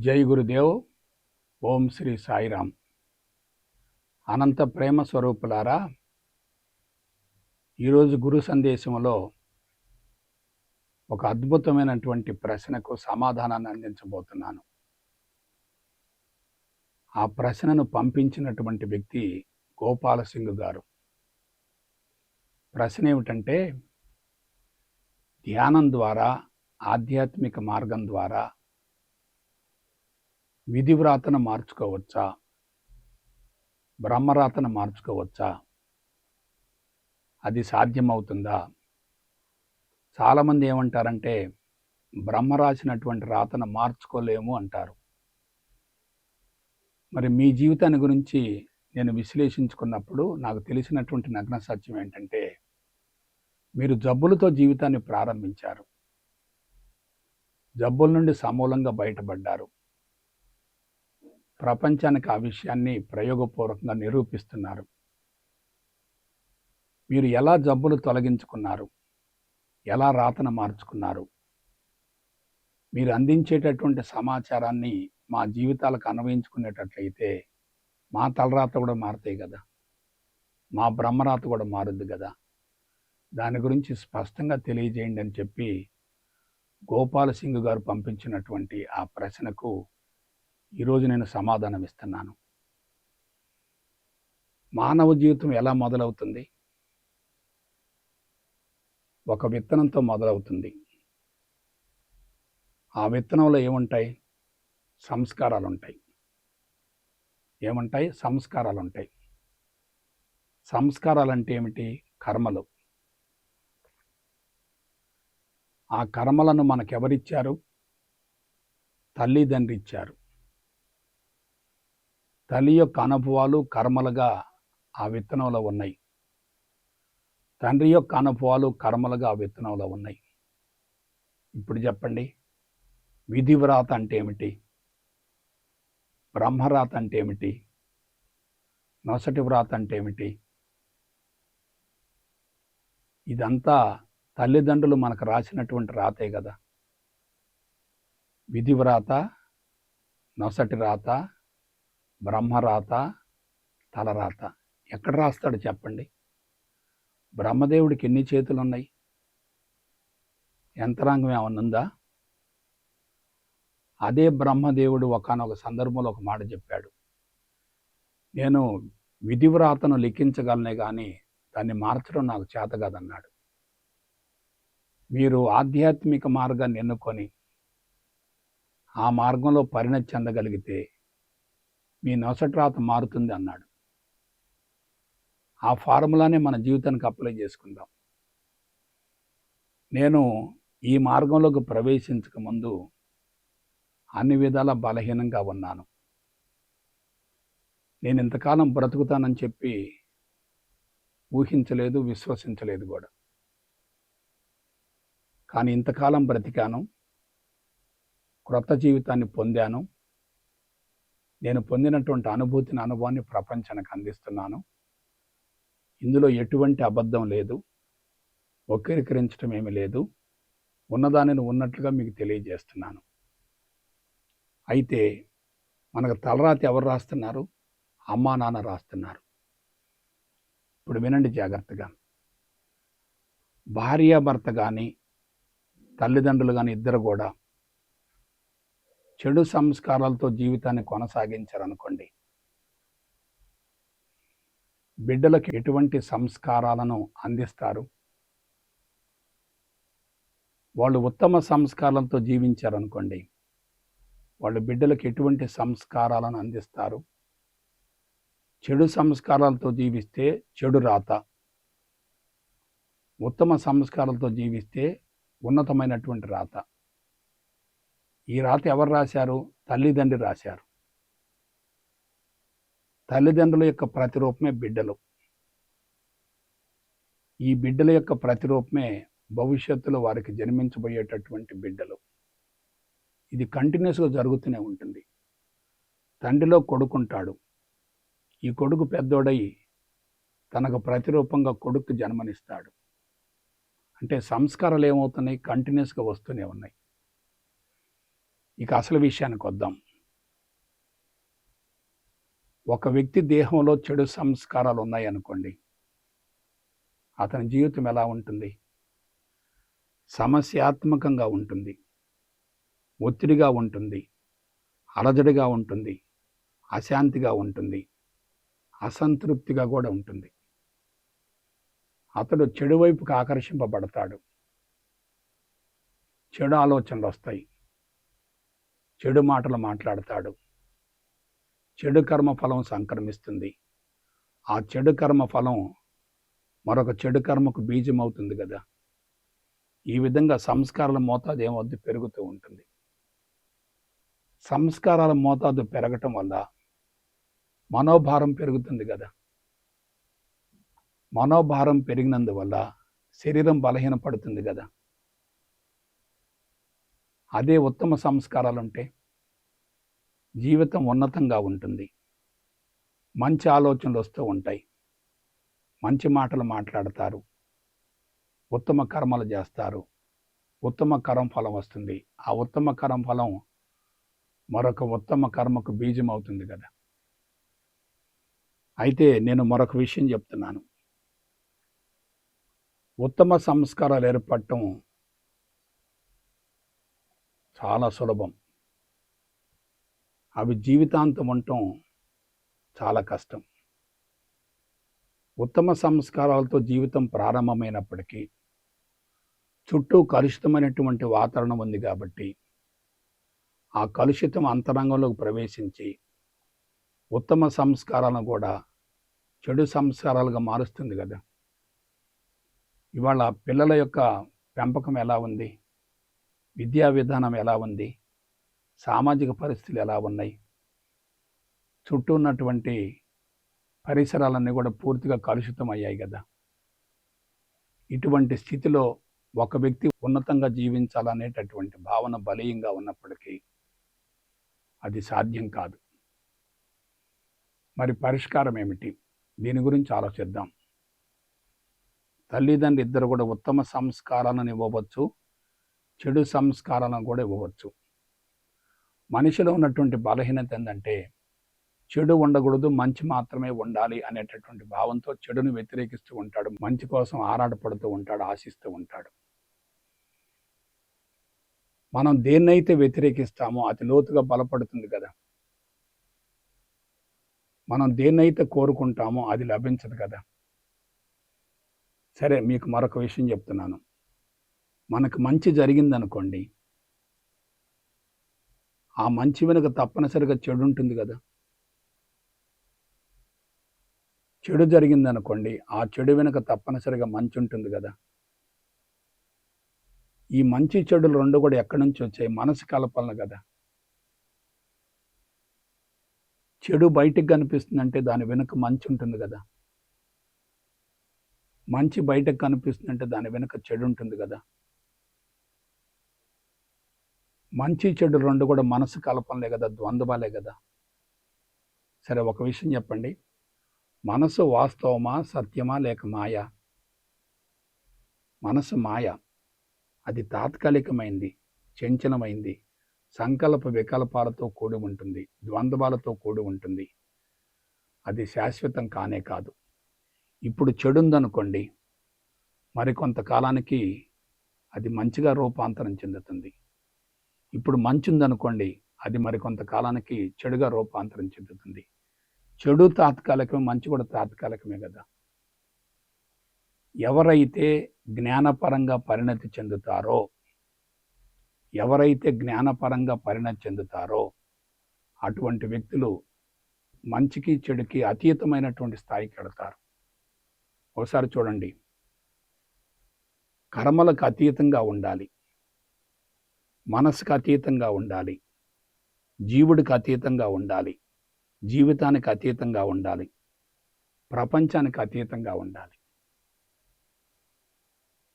జై గురుదేవ్. ఓం శ్రీ సాయిరామ్. అనంత ప్రేమ స్వరూపులారా ఈరోజు గురు సందేశంలో ఒక అద్భుతమైనటువంటి ప్రశ్నకు సమాధానాన్ని అందించబోతున్నాను. ఆ ప్రశ్నను పంపించినటువంటి వ్యక్తి గోపాల సింగ్ గారు. ప్రశ్న ఏమిటంటే ధ్యానం ద్వారా ఆధ్యాత్మిక మార్గం ద్వారా విధివ్రాతన మార్చుకోవచ్చా? బ్రహ్మరాతన మార్చుకోవచ్చా? అది సాధ్యమవుతుందా? చాలామంది ఏమంటారంటే బ్రహ్మ రాసినటువంటి రాతను మార్చుకోలేము అంటారు. మరి మీ జీవితాన్ని గురించి నేను విశ్లేషించుకున్నప్పుడు నాకు తెలిసినటువంటి నగ్న సత్యం ఏంటంటే మీరు జబ్బులతో జీవితాన్ని ప్రారంభించారు. జబ్బుల నుండి సమూలంగా బయటపడ్డారు. ప్రపంచానికి ఆ విషయాన్ని ప్రయోగపూర్వకంగా నిరూపిస్తున్నారు. మీరు ఎలా జబ్బులు తొలగించుకున్నారు? ఎలా రాతన మార్చుకున్నారు? మీరు అందించేటటువంటి సమాచారాన్ని మా జీవితాలకు అన్వయించుకునేటట్లయితే మా తలరాత కూడా మారుతాయి కదా. మా బ్రహ్మరాత కూడా మారుద్ది కదా. దాని గురించి స్పష్టంగా తెలియజేయండి అని చెప్పి గోపాల సింగ్ గారు పంపించినటువంటి ఆ ప్రశ్నకు ఈరోజు నేను సమాధానం ఇస్తున్నాను. మానవ జీవితం ఎలా మొదలవుతుంది? ఒక విత్తనంతో మొదలవుతుంది. ఆ విత్తనంలో ఏముంటాయి? సంస్కారాలు ఉంటాయి ఏముంటాయి? సంస్కారాలు ఉంటాయి సంస్కారాలు అంటే ఏమిటి? కర్మలు. ఆ కర్మలను మనకెవరిచ్చారు? తల్లిదండ్రి ఇచ్చారు తల్లి యొక్క అనుభవాలు కర్మలుగా ఆ విత్తనంలో ఉన్నాయి. తండ్రి యొక్క అనుభవాలు కర్మలుగా ఆ విత్తనంలో ఉన్నాయి. ఇప్పుడు చెప్పండి. విధివ్రాత అంటే ఏమిటి? బ్రహ్మరాత అంటే ఏమిటి? నొసటి వ్రాత అంటే ఏమిటి? ఇదంతా తల్లిదండ్రులు మనకు రాసినటువంటి రాతే కదా. విధివ్రాత నొసటి రాత బ్రహ్మరాత తలరాత. ఎక్కడ రాస్తాడు చెప్పండి? బ్రహ్మదేవుడికి ఎన్ని చేతులు ఉన్నాయి యంత్రాంగం ఏమన్నా ఉందా? అదే బ్రహ్మదేవుడు ఒకనొక సందర్భంలో ఒక మాట చెప్పాడు. నేను విధివ్రాతను లిఖించగలనే కానీ దాన్ని మార్చడం నాకు చేత కాదన్నాడు. మీరు ఆధ్యాత్మిక మార్గాన్ని ఎన్నుకొని ఆ మార్గంలో పరిణతి చెందగలిగితే మీ నొసటి రాత మారుతుంది అన్నాడు. ఆ ఫార్ములానే మన జీవితానికి అప్లై చేసుకుందాం. నేను ఈ మార్గంలోకి ప్రవేశించక ముందు అన్ని విధాల బలహీనంగా ఉన్నాను. నేను ఇంతకాలం బ్రతుకుతానని చెప్పి ఊహించలేదు విశ్వసించలేదు కూడా. కానీ ఇంతకాలం బ్రతికాను క్రొత్త జీవితాన్ని పొందాను నేను పొందినటువంటి అనుభూతిని అనుభవాన్ని ప్రపంచానికి అందిస్తున్నాను. ఇందులో ఎటువంటి అబద్ధం లేదు. వక్రీకరించడం ఏమీ లేదు. ఉన్నదానిని ఉన్నట్లుగా మీకు తెలియజేస్తున్నాను. అయితే మనకు తలరాతి ఎవరు రాస్తున్నారు? అమ్మా నాన్న రాస్తున్నారు. ఇప్పుడు వినండి జాగ్రత్తగా. భార్యాభర్త కానీ తల్లిదండ్రులు కానీ ఇద్దరు కూడా చెడు సంస్కారాలతో జీవితాన్ని కొనసాగించారనుకోండి బిడ్డలకు ఎటువంటి సంస్కారాలను అందిస్తారు? వాళ్ళు ఉత్తమ సంస్కారాలతో జీవించారనుకోండి వాళ్ళు బిడ్డలకు ఎటువంటి సంస్కారాలను అందిస్తారు? చెడు సంస్కారాలతో జీవిస్తే చెడు రాత ఉత్తమ సంస్కారాలతో జీవిస్తే ఉన్నతమైనటువంటి రాత. ఈ రాత ఎవరు రాశారు? తల్లిదండ్రి రాశారు. తల్లిదండ్రుల యొక్క ప్రతిరూపమే బిడ్డలు. ఈ బిడ్డల యొక్క ప్రతిరూపమే భవిష్యత్తులో వారికి జన్మించబోయేటటువంటి బిడ్డలు. ఇది కంటిన్యూస్గా జరుగుతూనే ఉంటుంది. తండ్రిలో కొడుకుంటాడు. ఈ కొడుకు పెద్దోడై తనకు ప్రతిరూపంగా కొడుకు జన్మనిస్తాడు. అంటే సంస్కారాలు ఏమవుతున్నాయి? కంటిన్యూస్గా వస్తూనే ఉన్నాయి. ఇక అసలు విషయానికి వద్దాం. ఒక వ్యక్తి దేహంలో చెడు సంస్కారాలు ఉన్నాయనుకోండి అతని జీవితం ఎలా ఉంటుంది? సమస్యాత్మకంగా ఉంటుంది ఒత్తిడిగా ఉంటుంది అలజడిగా ఉంటుంది అశాంతిగా ఉంటుంది అసంతృప్తిగా కూడా ఉంటుంది. అతడు చెడు వైపుకు ఆకర్షింపబడతాడు. చెడు ఆలోచనలు వస్తాయి. చెడు మాటలు మాట్లాడతాడు. చెడు కర్మ ఫలం సంక్రమిస్తుంది. ఆ చెడు కర్మ ఫలం మరొక చెడు కర్మకు బీజం అవుతుంది కదా. ఈ విధంగా సంస్కారాల మోతాదు ఏమవుద్ది? పెరుగుతూ ఉంటుంది. సంస్కారాల మోతాదు పెరగటం వల్ల మనోభారం పెరుగుతుంది కదా. మనోభారం పెరిగినందువల్ల శరీరం బలహీనపడుతుంది కదా. అదే ఉత్తమ సంస్కారాలు ఉంటే జీవితం ఉన్నతంగా ఉంటుంది. మంచి ఆలోచనలు వస్తూ ఉంటాయి. మంచి మాటలు మాట్లాడతారు. ఉత్తమ కర్మలు చేస్తారు. ఉత్తమ కరం ఫలం వస్తుంది. ఆ ఉత్తమ కరం ఫలం మరొక ఉత్తమ కర్మకు బీజం అవుతుంది కదా. అయితే నేను మరొక విషయం చెప్తున్నాను. ఉత్తమ సంస్కారాలు ఏర్పడటం చాలా సులభం. అవి జీవితాంతం ఉండటం చాలా కష్టం. ఉత్తమ సంస్కారాలతో జీవితం ప్రారంభమైనప్పటికీ చుట్టూ కలుషితమైనటువంటి వాతావరణం ఉంది కాబట్టి ఆ కలుషితం అంతరంగంలోకి ప్రవేశించి ఉత్తమ సంస్కారాలను కూడా చెడు సంస్కారాలుగా మారుస్తుంది కదా. ఇవాళ పిల్లల యొక్క పెంపకం ఎలా ఉంది? విద్యా విధానం ఎలా ఉంది? సామాజిక పరిస్థితులు ఎలా ఉన్నాయి? చుట్టూ ఉన్నటువంటి పరిసరాలన్నీ కూడా పూర్తిగా కలుషితం అయ్యాయి కదా. ఇటువంటి స్థితిలో ఒక వ్యక్తి ఉన్నతంగా జీవించాలనేటటువంటి భావన బలీయంగా ఉన్నప్పటికీ అది సాధ్యం కాదు. మరి పరిష్కారం ఏమిటి? దీని గురించి ఆలోచిద్దాం. తల్లిదండ్రులు ఇద్దరు కూడా ఉత్తమ సంస్కారాలను ఇవ్వవచ్చు. చెడు సంస్కారాలను కూడా ఇవ్వవచ్చు. మనిషిలో ఉన్నటువంటి బలహీనత ఏంటంటే చెడు ఉండకూడదు మంచి మాత్రమే ఉండాలి అనేటటువంటి భావంతో చెడును వ్యతిరేకిస్తూ ఉంటాడు. మంచి కోసం ఆరాటపడుతూ ఉంటాడు ఆశిస్తూ ఉంటాడు. మనం దేన్నైతే వ్యతిరేకిస్తామో అది లోతుగా బలపడుతుంది కదా. మనం దేన్నైతే కోరుకుంటామో అది లభించదు కదా. సరే మీకు మరొక విషయం చెప్తున్నాను. మనకు మంచి జరిగిందనుకోండి ఆ మంచి వెనుక తప్పనిసరిగా చెడు ఉంటుంది కదా. చెడు జరిగిందనుకోండి ఆ చెడు వెనుక తప్పనిసరిగా మంచి ఉంటుంది కదా. ఈ మంచి చెడులు రెండు కూడా ఎక్కడి నుంచి వచ్చాయి? మనసు కలపాలను కదా. చెడు బయటికి కనిపిస్తుందంటే దాని వెనుక మంచి ఉంటుంది కదా. మంచి బయటకు కనిపిస్తుందంటే దాని వెనుక చెడు ఉంటుంది కదా. మంచి చెడు రెండు కూడా మనసు కలపంలే కదా ద్వంద్వాలే కదా. సరే ఒక విషయం చెప్పండి. మనసు వాస్తవమా సత్యమా లేక మాయా? మనసు మాయ. అది తాత్కాలికమైంది చంచలమైంది సంకల్ప వికల్పాలతో కూడి ఉంటుంది ద్వంద్వాలతో కూడి ఉంటుంది. అది శాశ్వతం కానే కాదు. ఇప్పుడు చెడుందనుకోండి మరికొంతకాలానికి అది మంచిగా రూపాంతరం చెందుతుంది. ఇప్పుడు మంచి ఉందనుకోండి అది మరికొంతకాలానికి చెడుగా రూపాంతరం చెందుతుంది. చెడు తాత్కాలికమే మంచి కూడా తాత్కాలికమే కదా. ఎవరైతే జ్ఞానపరంగా పరిణతి చెందుతారో ఎవరైతే జ్ఞానపరంగా పరిణతి చెందుతారో అటువంటి వ్యక్తులు మంచికి చెడుకి అతీతమైనటువంటి స్థాయికి వెళతారు. ఒకసారి చూడండి. కర్మలకు అతీతంగా ఉండాలి. మనసుకు అతీతంగా ఉండాలి. జీవుడికి అతీతంగా ఉండాలి. జీవితానికి అతీతంగా ఉండాలి. ప్రపంచానికి అతీతంగా ఉండాలి.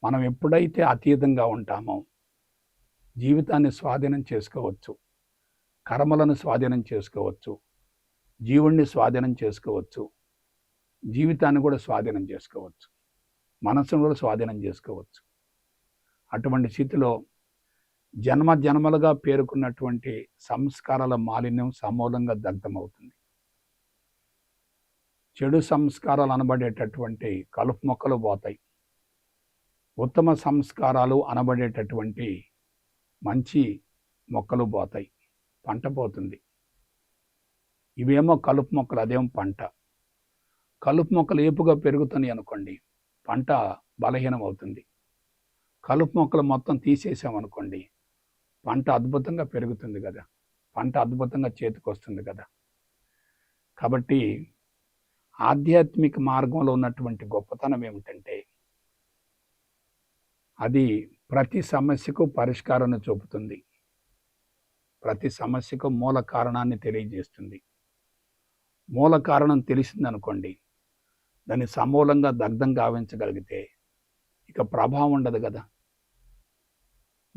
మనం ఎప్పుడైతే అతీతంగా ఉంటామో జీవితాన్ని స్వాధీనం చేసుకోవచ్చు. కర్మలను స్వాధీనం చేసుకోవచ్చు. జీవుణ్ణి స్వాధీనం చేసుకోవచ్చు. జీవితాన్ని కూడా స్వాధీనం చేసుకోవచ్చు. మనసును కూడా స్వాధీనం చేసుకోవచ్చు. అటువంటి స్థితిలో జన్మ జన్మలుగా పేరుకున్నటువంటి సంస్కారాల మాలిన్యం సమూలంగా దగ్ధమవుతుంది. చెడు సంస్కారాలు అనబడేటటువంటి కలుపు మొక్కలు పోతాయి. ఉత్తమ సంస్కారాలు అనబడేటటువంటి మంచి మొక్కలు పోతాయి. పంట పోతుంది. ఇవేమో కలుపు మొక్కలు అదేమో పంట. కలుపు మొక్కలు ఏపుగా పెరుగుతున్నాయి అనుకోండి పంట బలహీనం అవుతుంది కలుపు మొక్కలు మొత్తం తీసేసామనుకోండి పంట అద్భుతంగా పెరుగుతుంది కదా. పంట అద్భుతంగా చేతికొస్తుంది కదా. కాబట్టి ఆధ్యాత్మిక మార్గంలో ఉన్నటువంటి గొప్పతనం ఏమిటంటే అది ప్రతి సమస్యకు పరిష్కారాన్ని చూపుతుంది. ప్రతి సమస్యకు మూల కారణాన్ని తెలియజేస్తుంది. మూల కారణం తెలిసిందనుకోండి దాన్ని సమూలంగా దగ్ధం గావించగలిగితే ఇక ప్రభావం ఉండదు కదా.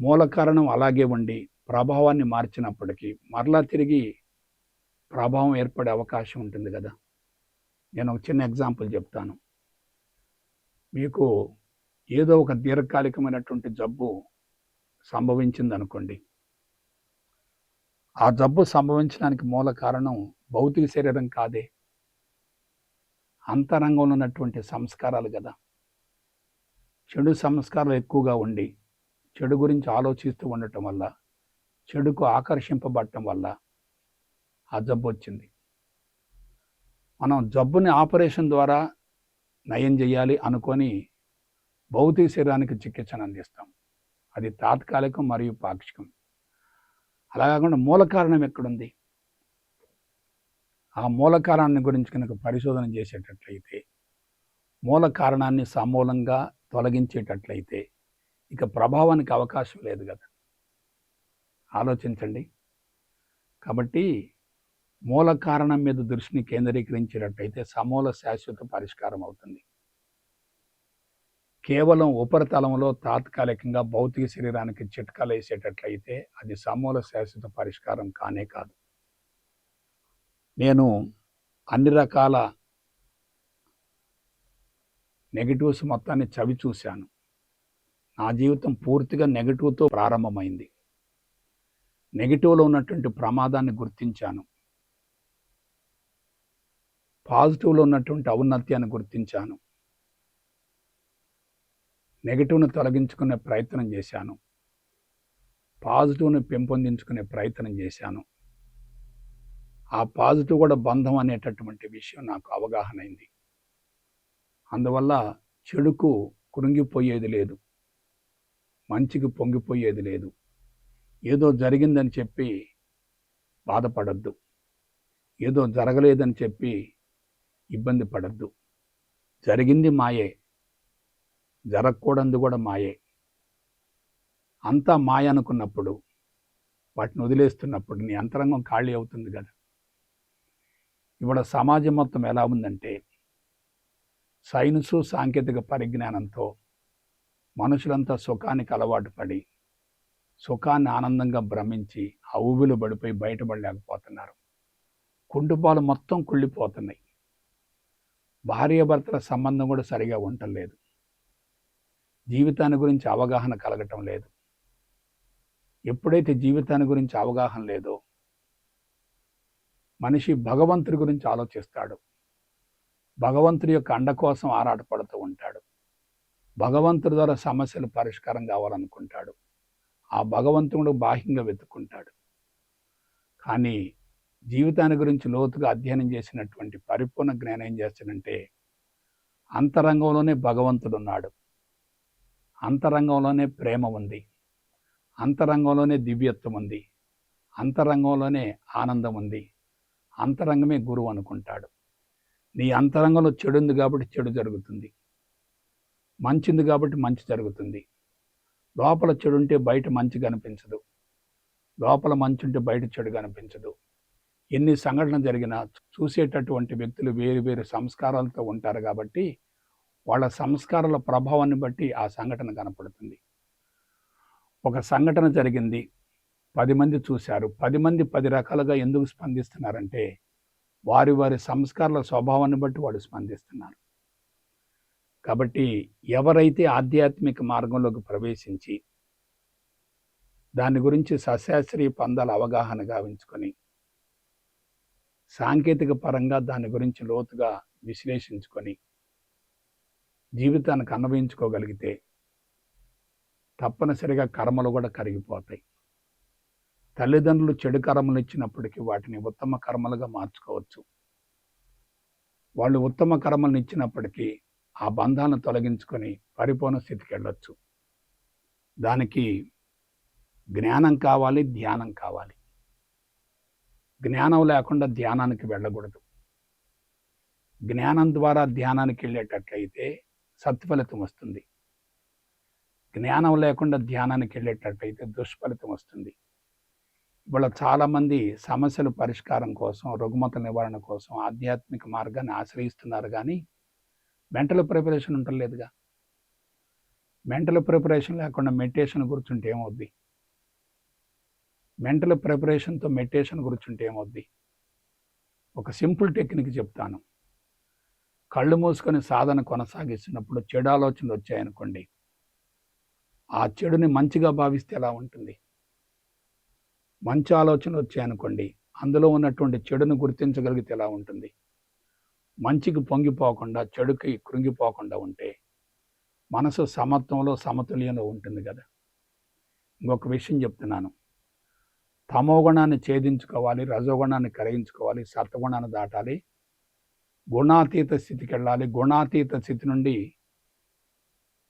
మూల కారణం అలాగే ఉండి ప్రభావాన్ని మార్చినప్పటికీ మరలా తిరిగి ప్రభావం ఏర్పడే అవకాశం ఉంటుంది కదా. నేను ఒక చిన్న ఎగ్జాంపుల్ చెప్తాను. మీకు ఏదో ఒక దీర్ఘకాలికమైనటువంటి జబ్బు సంభవించింది అనుకోండి ఆ జబ్బు సంభవించడానికి మూల కారణం భౌతిక శరీరం కాదే. అంతరంగంలో ఉన్నటువంటి సంస్కారాలు కదా. చెడు సంస్కారాలు ఎక్కువగా ఉండి చెడు గురించి ఆలోచిస్తూ ఉండటం వల్ల చెడుకు ఆకర్షింపబడటం వల్ల ఆ జబ్బు వచ్చింది. మనం జబ్బుని ఆపరేషన్ ద్వారా నయం చేయాలి అనుకొని భౌతిక శరీరానికి చికిత్సను అందిస్తాం. అది తాత్కాలికం మరియు పాక్షికం. అలా కాకుండా మూల కారణం ఎక్కడుంది? ఆ మూల కారణాన్ని గురించి కనుక పరిశోధన చేసేటట్లయితే మూల కారణాన్ని సమూలంగా తొలగించేటట్లయితే ఇక ప్రభావానికి అవకాశం లేదు కదా. ఆలోచించండి. కాబట్టి మూల కారణం మీద దృష్టిని కేంద్రీకరించినట్టయితే సమూల శాశ్వత పరిష్కారం అవుతుంది. కేవలం ఉపరితలంలో తాత్కాలికంగా భౌతిక శరీరానికి చిట్కాలు వేసేటట్లయితే అది సమూల శాశ్వత పరిష్కారం కానే కాదు. నేను అన్ని రకాల నెగిటివ్స్ మొత్తాన్ని చవి చూశాను నా జీవితం పూర్తిగా నెగిటివ్తో ప్రారంభమైంది. నెగిటివ్లో ఉన్నటువంటి ప్రమాదాన్ని గుర్తించాను. పాజిటివ్లో ఉన్నటువంటి ఔన్నత్యాన్ని గుర్తించాను. నెగిటివ్ను తొలగించుకునే ప్రయత్నం చేశాను. పాజిటివ్ని పెంపొందించుకునే ప్రయత్నం చేశాను. ఆ పాజిటివ్ కూడా బంధం అనేటటువంటి విషయం నాకు అవగాహన అయింది అందువల్ల చెడుకు కృంగిపోయేది లేదు. మంచికి పొంగిపోయేది లేదు. ఏదో జరిగిందని చెప్పి బాధపడద్దు. ఏదో జరగలేదని చెప్పి ఇబ్బంది పడద్దు. జరిగింది మాయే. జరగకూడదు కూడా మాయే. అంతా మాయ అనుకున్నప్పుడు వాటిని వదిలేస్తున్నప్పుడు నీ అంతరంగం ఖాళీ అవుతుంది కదా. ఇవాళ సమాజం మొత్తం ఎలా ఉందంటే సైన్సు సాంకేతిక పరిజ్ఞానంతో మనుషులంతా సుఖానికి అలవాటు పడి సుఖాన్ని ఆనందంగా భ్రమించి ఆ ఊబిలో పడిపోయి బయటపడలేకపోతున్నారు. కుంటుపాలు మొత్తం కుళ్ళిపోతున్నాయి. భార్యాభర్తల సంబంధం కూడా సరిగా ఉండలేదు జీవితాన్ని గురించి అవగాహన కలగటం లేదు. ఎప్పుడైతే జీవితాన్ని గురించి అవగాహన లేదో మనిషి భగవంతుడి గురించి ఆలోచిస్తాడు. భగవంతుడి యొక్క అండ కోసం ఆరాటపడుతూ భగవంతుడి ద్వారా సమస్యలు పరిష్కారం కావాలనుకుంటాడు. ఆ భగవంతుడు బాహ్యంగా వెతుక్కుంటాడు. కానీ జీవితాన్ని గురించి లోతుగా అధ్యయనం చేసినటువంటి పరిపూర్ణ జ్ఞానం ఏం చేస్తాడంటే అంతరంగంలోనే భగవంతుడు ఉన్నాడు. అంతరంగంలోనే ప్రేమ ఉంది. అంతరంగంలోనే దివ్యత్వం ఉంది. అంతరంగంలోనే ఆనందం ఉంది. అంతరంగమే గురువు అనుకుంటాడు. నీ అంతరంగంలో చెడు ఉంది కాబట్టి చెడు జరుగుతుంది. మంచింది కాబట్టి మంచి జరుగుతుంది. లోపల చెడు ఉంటే బయట మంచి కనిపించదు. లోపల మంచి ఉంటే బయట చెడు కనిపించదు. ఎన్ని సంఘటన జరిగినా చూసేటటువంటి వ్యక్తులు వేరు వేరు సంస్కారాలతో ఉంటారు కాబట్టి వాళ్ళ సంస్కారాల ప్రభావాన్ని బట్టి ఆ సంఘటన కనపడుతుంది. ఒక సంఘటన జరిగింది. పది మంది చూశారు. పది మంది పది రకాలుగా ఎందుకు స్పందిస్తున్నారంటే వారి వారి సంస్కారాల స్వభావాన్ని బట్టి వాళ్ళు స్పందిస్తున్నారు. కాబట్టి ఎవరైతే ఆధ్యాత్మిక మార్గంలోకి ప్రవేశించి దాని గురించి సశాస్త్రీయ పందాల అవగాహన గావించుకొని సాంకేతిక పరంగా దాని గురించి లోతుగా విశ్లేషించుకొని జీవితానికి అన్వయించుకోగలిగితే తప్పనిసరిగా కర్మలు కూడా కరిగిపోతాయి. తల్లిదండ్రులు చెడు కర్మలు ఇచ్చినప్పటికీ వాటిని ఉత్తమ కర్మలుగా మార్చుకోవచ్చు. వాళ్ళు ఉత్తమ కర్మలను ఇచ్చినప్పటికీ ఆ బంధాలను తొలగించుకొని పరిపూర్ణ స్థితికి వెళ్ళొచ్చు. దానికి జ్ఞానం కావాలి ధ్యానం కావాలి. జ్ఞానం లేకుండా ధ్యానానికి వెళ్ళకూడదు. జ్ఞానం ద్వారా ధ్యానానికి వెళ్ళేటట్లయితే సత్ఫలితం వస్తుంది. జ్ఞానం లేకుండా ధ్యానానికి వెళ్ళేటట్లయితే దుష్ఫలితం వస్తుంది. ఇవాళ చాలామంది సమస్యల పరిష్కారం కోసం రుగ్మత నివారణ కోసం ఆధ్యాత్మిక మార్గాన్ని ఆశ్రయిస్తున్నారు కానీ మెంటల్ ప్రిపరేషన్ ఉండలేదుగా మెంటల్ ప్రిపరేషన్ లేకుండా మెడిటేషన్ కూర్చుంటే ఏమవుద్ది? మెంటల్ ప్రిపరేషన్తో మెడిటేషన్ కూర్చుంటే ఏమవుద్ది? ఒక సింపుల్ టెక్నిక్ చెప్తాను. కళ్ళు మూసుకొని సాధన కొనసాగిస్తున్నప్పుడు చెడు ఆలోచనలు వచ్చాయనుకోండి. ఆ చెడుని మంచిగా భావిస్తే ఎలా ఉంటుంది? మంచి ఆలోచనలు వచ్చాయనుకోండి. అందులో ఉన్నటువంటి చెడును గుర్తించగలిగితే ఎలా ఉంటుంది? మంచికి పొంగిపోకుండా చెడుకి కృంగిపోకుండా ఉంటే మనసు సమత్వంలో సమతుల్యంలో ఉంటుంది కదా. ఇంకొక విషయం చెప్తున్నాను. తమోగుణాన్ని ఛేదించుకోవాలి రజోగుణాన్ని కరిగించుకోవాలి సత్వగుణాన్ని దాటాలి గుణాతీత స్థితికి వెళ్ళాలి గుణాతీత స్థితి నుండి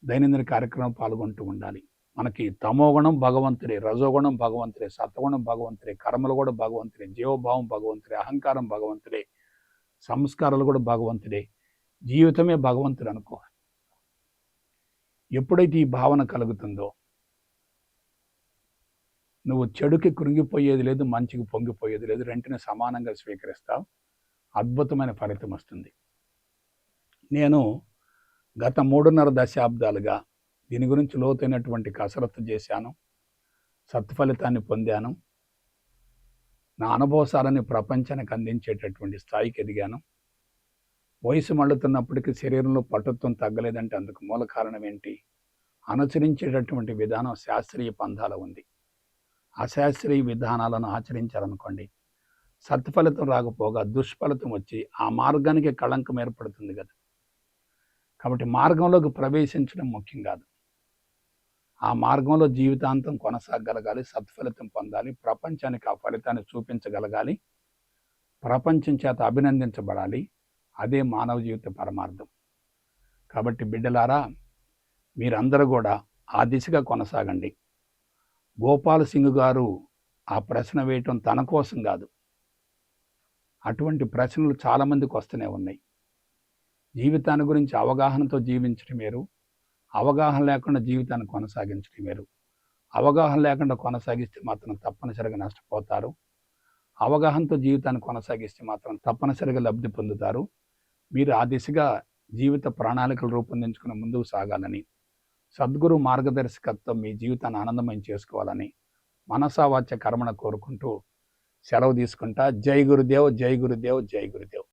దైనందిన కార్యక్రమం పాల్గొంటూ ఉండాలి. మనకి తమోగుణం భగవంతుడే రజోగుణం భగవంతుడే సత్వగుణం భగవంతుడే కర్మలు కూడా భగవంతుడే జీవభావం భగవంతుడే అహంకారం భగవంతుడే సంస్కారాలు కూడా భగవంతుడే. జీవితమే భగవంతుడు అనుకో ఎప్పుడైతే ఈ భావన కలుగుతుందో నువ్వు చెడుకి కృంగిపోయేది లేదు మంచికి పొంగిపోయేది లేదు రెంటిని సమానంగా స్వీకరిస్తావు. అద్భుతమైన ఫలితం వస్తుంది. నేను గత మూడున్నర దశాబ్దాలుగా దీని గురించి లోతైనటువంటి కసరత్తు చేశాను. సత్ఫలితాన్ని పొందాను. నా అనుభవసారాన్ని ప్రపంచానికి అందించేటటువంటి స్థాయికి ఎదిగాను. వయసు మళ్ళుతున్నప్పటికీ శరీరంలో పటుత్వం తగ్గలేదంటే అందుకు మూల కారణం ఏంటి? అనుసరించేటటువంటి విధానం శాస్త్రీయ పంధాల ఉంది. అశాస్త్రీయ విధానాలను ఆచరించాలనుకోండి సత్ఫలితం రాకపోగా దుష్ఫలితం వచ్చి ఆ మార్గానికి కళంకం ఏర్పడుతుంది కదా. కాబట్టి మార్గంలోకి ప్రవేశించడం ముఖ్యం కాదు. ఆ మార్గంలో జీవితాంతం కొనసాగలగాలి సత్ఫలితం పొందాలి ప్రపంచానికి ఆ ఫలితాన్ని చూపించగలగాలి ప్రపంచం చేత అభినందించబడాలి. అదే మానవ జీవిత పరమార్థం. కాబట్టి బిడ్డలారా మీరందరూ కూడా ఆ దిశగా కొనసాగండి. గోపాల్ సింగ్ గారు ఆ ప్రశ్న వేయటం తన కోసం కాదు. అటువంటి ప్రశ్నలు చాలామందికి వస్తూనే ఉన్నాయి. జీవితాన్ని గురించి అవగాహనతో జీవించడం మీరు అవగాహన లేకుండా జీవితాన్ని కొనసాగించడం వేరు. అవగాహన లేకుండా కొనసాగిస్తే మాత్రం తప్పనిసరిగా నష్టపోతారు. అవగాహనతో జీవితాన్ని కొనసాగిస్తే మాత్రం తప్పనిసరిగా లబ్ధి పొందుతారు. మీరు ఆ దిశగా జీవిత ప్రణాళికలు రూపొందించుకుని ముందుకు సాగాలని సద్గురు మార్గదర్శకత్వం మీ జీవితాన్ని ఆనందమయం చేసుకోవాలని మనసావాచ్య కర్మను కోరుకుంటూ సెలవు తీసుకుంటా. జై గురుదేవ్ జై గురుదేవ్ జై గురుదేవ్.